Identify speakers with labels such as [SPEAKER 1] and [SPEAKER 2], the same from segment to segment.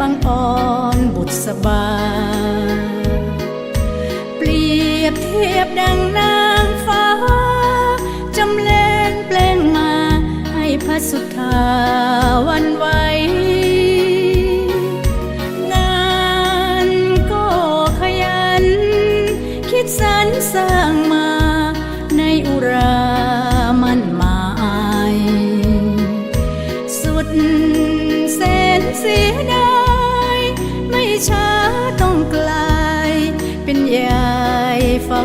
[SPEAKER 1] บางอ่อนบุษบา เปรียบเทียบดังนางฟ้า จำแรงเปลงมา ให้พระสุธาวันไหวงานก็ขยัน คิดสรรสร้างมาในอุรา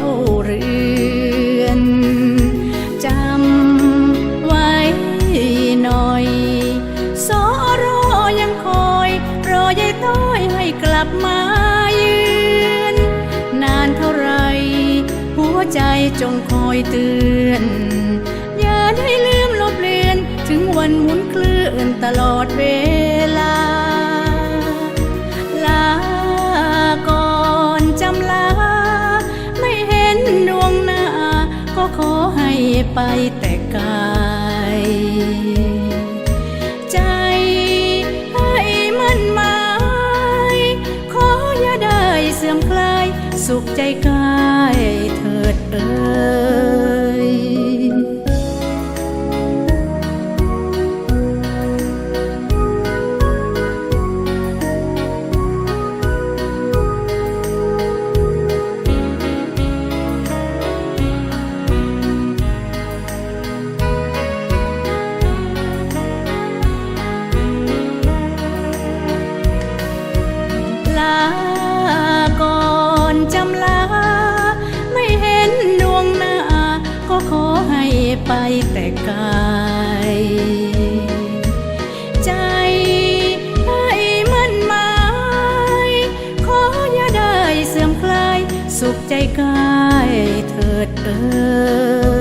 [SPEAKER 1] เฝ้าเรือนจำไว้หน่อยสอรอยังคอย รอยายต้อยให้กลับมายืน นานเท่าไร หัวใจจงคอยเตือน อย่าได้ลืมลบเลือน ถึงวันหมุนเคลื่อนตลอดเวลา ดวงหน้า ก็ขอให้ไปแต่กายใจให้มันหมายขออย่าได้เสื่อมคลายสุขใจกายเถิดเอ่ย ไปแต่กายใจให้มันหมายขออย่าได้เสื่อมคลาย สุขใจกายเถิดเอ่ย